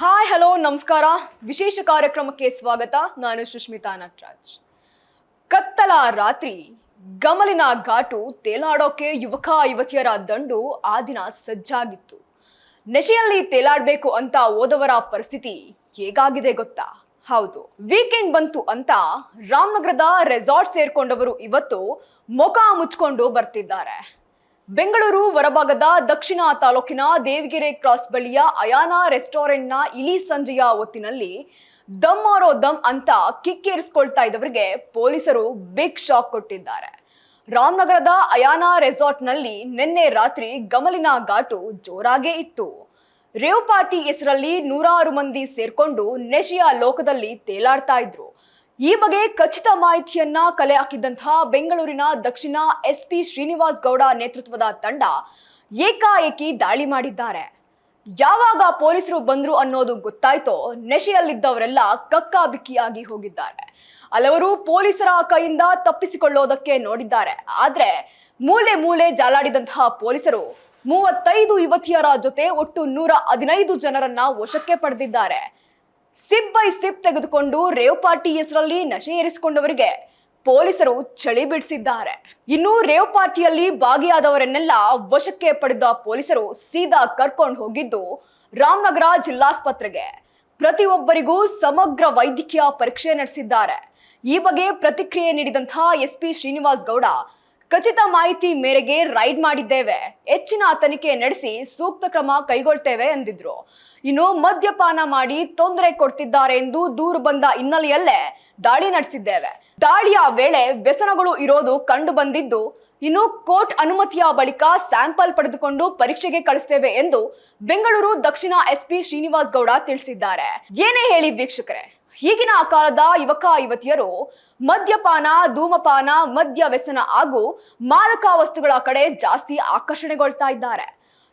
Hi hello ನಮಸ್ಕಾರ. ವಿಶೇಷ ಕಾರ್ಯಕ್ರಮಕ್ಕೆ ಸ್ವಾಗತ. ನಾನು ಸುಷ್ಮಿತಾ ನಟರಾಜ್ ಕತ್ತಲ ರಾತ್ರಿ, ಗಮಲಿನ ಘಾಟು ತೇಲಾಡೋಕೆ ಯುವಕ, ಯುವತಿಯರ ದಂಡು ಆ ದಿನ ಸಜ್ಜಾಗಿತ್ತು. ನೆಶೆಯಲ್ಲಿ ತೇಲಾಡಬೇಕು ಅಂತ ಓದವರ ಪರಿಸ್ಥಿತಿ ಹೇಗಾಗಿದೆ ಗೊತ್ತಾ? ಹೌದು ವೀಕೆಂಡ್ ಬಂತು ಅಂತ ರಾಮನಗರದ ರೆಸಾರ್ಟ್ ಸೇರ್ಕೊಂಡವರು ಇವತ್ತು ಮೊಕ ಮುಚ್ಕೊಂಡು ಬರ್ತಿದ್ದಾರೆ. ಬೆಂಗಳೂರು ಹೊರಭಾಗದ ದಕ್ಷಿಣ ತಾಲೂಕಿನ ದೇವಿಗೆರೆ ಕ್ರಾಸ್ ಬಳಿಯ ಅಯಾನ ರೆಸ್ಟೋರೆಂಟ್ನ ಇಳಿ ಸಂಜೆಯ ಹೊತ್ತಿನಲ್ಲಿ ದಮ್ ಆರೋ ದಮ್ ಅಂತ ಕಿಕ್ಕೇರಿಸ್ಕೊಳ್ತಾ ಇದ್ದವರಿಗೆ ಪೊಲೀಸರು ಬಿಗ್ ಶಾಕ್ ಕೊಟ್ಟಿದ್ದಾರೆ. ರಾಮನಗರದ ಅಯಾನ ರೆಸಾರ್ಟ್ನಲ್ಲಿ ನಿನ್ನೆ ರಾತ್ರಿ ಗಮಲಿನ ಘಾಟು ಜೋರಾಗೇ ಇತ್ತು. ರೇವ್ ಪಾರ್ಟಿ ಹೆಸರಲ್ಲಿ ನೂರಾರು ಮಂದಿ ಸೇರ್ಕೊಂಡು ನೆಶೆಯ ಲೋಕದಲ್ಲಿ ತೇಲಾಡ್ತಾ ಇದ್ರು. ಈ ಬಗ್ಗೆ ಖಚಿತ ಮಾಹಿತಿಯನ್ನ ಕಲೆ ಹಾಕಿದ್ದಂತಹ ಬೆಂಗಳೂರಿನ ದಕ್ಷಿಣ ಎಸ್ ಪಿ ಶ್ರೀನಿವಾಸ್ ಗೌಡ ನೇತೃತ್ವದ ತಂಡ ಏಕಾಏಕಿ ದಾಳಿ ಮಾಡಿದ್ದಾರೆ. ಯಾವಾಗ ಪೊಲೀಸರು ಬಂದ್ರು ಅನ್ನೋದು ಗೊತ್ತಾಯ್ತೋ, ನೆಶೆಯಲ್ಲಿದ್ದವರೆಲ್ಲ ಕಕ್ಕಾಬಿಕ್ಕಿಯಾಗಿ ಹೋಗಿದ್ದಾರೆ. ಹಲವರು ಪೊಲೀಸರ ಕೈಯಿಂದ ತಪ್ಪಿಸಿಕೊಳ್ಳೋದಕ್ಕೆ ನೋಡಿದ್ದಾರೆ. ಆದ್ರೆ ಮೂಲೆ ಮೂಲೆ ಜಾಲಾಡಿದಂತಹ ಪೊಲೀಸರು ಮೂವತ್ತೈದು ಯುವತಿಯರ ಜೊತೆ ಒಟ್ಟು ನೂರ ಹದಿನೈದು ಜನರನ್ನ ವಶಕ್ಕೆ ಪಡೆದಿದ್ದಾರೆ. ಸಿಪ್ ಬೈ ಸಿಪ್ ತೆಗೆದುಕೊಂಡು ರೇವ್ ಪಾರ್ಟಿ ಹೆಸರಲ್ಲಿ ನಶೆ ಏರಿಸಿಕೊಂಡವರಿಗೆ ಪೊಲೀಸರು ಚಳಿ ಬಿಡಿಸಿದ್ದಾರೆ ಇನ್ನು ರೇವ್ ಪಾರ್ಟಿಯಲ್ಲಿ ಭಾಗಿಯಾದವರನ್ನೆಲ್ಲ ವಶಕ್ಕೆ ಪಡೆದ ಪೊಲೀಸರು ಸೀದಾ ಕರ್ಕೊಂಡು ಹೋಗಿದ್ದು ರಾಮನಗರ ಜಿಲ್ಲಾಸ್ಪತ್ರೆಗೆ. ಪ್ರತಿಯೊಬ್ಬರಿಗೂ ಸಮಗ್ರ ವೈದ್ಯಕೀಯ ಪರೀಕ್ಷೆ ನಡೆಸಿದ್ದಾರೆ. ಈ ಬಗ್ಗೆ ಪ್ರತಿಕ್ರಿಯೆ ನೀಡಿದಂತಹ ಎಸ್ಪಿ ಶ್ರೀನಿವಾಸ್ ಗೌಡ ಖಚಿತ ಮಾಹಿತಿ ಮೇರೆಗೆ ರೈಡ್ ಮಾಡಿದ್ದೇವೆ. ಹೆಚ್ಚಿನ ತನಿಖೆ ನಡೆಸಿ ಸೂಕ್ತ ಕ್ರಮ ಕೈಗೊಳ್ತೇವೆ ಎಂದಿದ್ರು. ಇನ್ನು ಮದ್ಯಪಾನ ಮಾಡಿ ತೊಂದರೆ ಕೊಡ್ತಿದ್ದಾರೆ ಎಂದು ದೂರು ಬಂದ ಹಿನ್ನೆಲೆಯಲ್ಲೇ ದಾಳಿ ನಡೆಸಿದ್ದೇವೆ. ದಾಳಿಯ ವೇಳೆ ವ್ಯಸನಗಳು ಇರೋದು ಕಂಡು ಬಂದಿದ್ದು, ಇನ್ನು ಕೋರ್ಟ್ ಅನುಮತಿಯ ಬಳಿಕ ಸ್ಯಾಂಪಲ್ ಪಡೆದುಕೊಂಡು ಪರೀಕ್ಷೆಗೆ ಕಳಿಸ್ತೇವೆ ಎಂದು ಬೆಂಗಳೂರು ದಕ್ಷಿಣ ಎಸ್ಪಿ ಶ್ರೀನಿವಾಸ್ ಗೌಡ ತಿಳಿಸಿದ್ದಾರೆ. ಏನೇ ಹೇಳಿ ವೀಕ್ಷಕರೇ. ಈಗಿನ ಕಾಲದ ಯುವಕ, ಯುವತಿಯರು ಮದ್ಯಪಾನ, ಧೂಮಪಾನ, ಮದ್ಯ ವ್ಯಸನ ಹಾಗೂ ಮಾದಕ ವಸ್ತುಗಳ ಕಡೆ ಜಾಸ್ತಿ ಆಕರ್ಷಣೆಗೊಳ್ತಾ ಇದ್ದಾರೆ.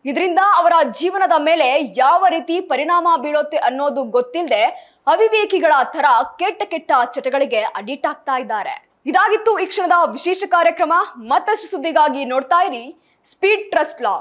ಇದರಿಂದ ಅವರ ಜೀವನದ ಮೇಲೆ ಯಾವ ರೀತಿ ಪರಿಣಾಮ ಬೀಳುತ್ತೆ ಅನ್ನೋದು ಗೊತ್ತಿಲ್ಲದೆ ಅವಿವೇಕಿಗಳ ತರ ಕೆಟ್ಟ ಕೆಟ್ಟ ಚಟಗಳಿಗೆ ಅಡಿಟ್ ಆಗ್ತಾ ಇದ್ದಾರೆ. ಇದಾಗಿತ್ತು ಈ ಕ್ಷಣದ ವಿಶೇಷ ಕಾರ್ಯಕ್ರಮ. ಮತ್ತಷ್ಟು ಸುದ್ದಿಗಾಗಿ ನೋಡ್ತಾ ಇರಿ ಸ್ಪೀಡ್ ಟ್ರಸ್ಟ್ ಲಾ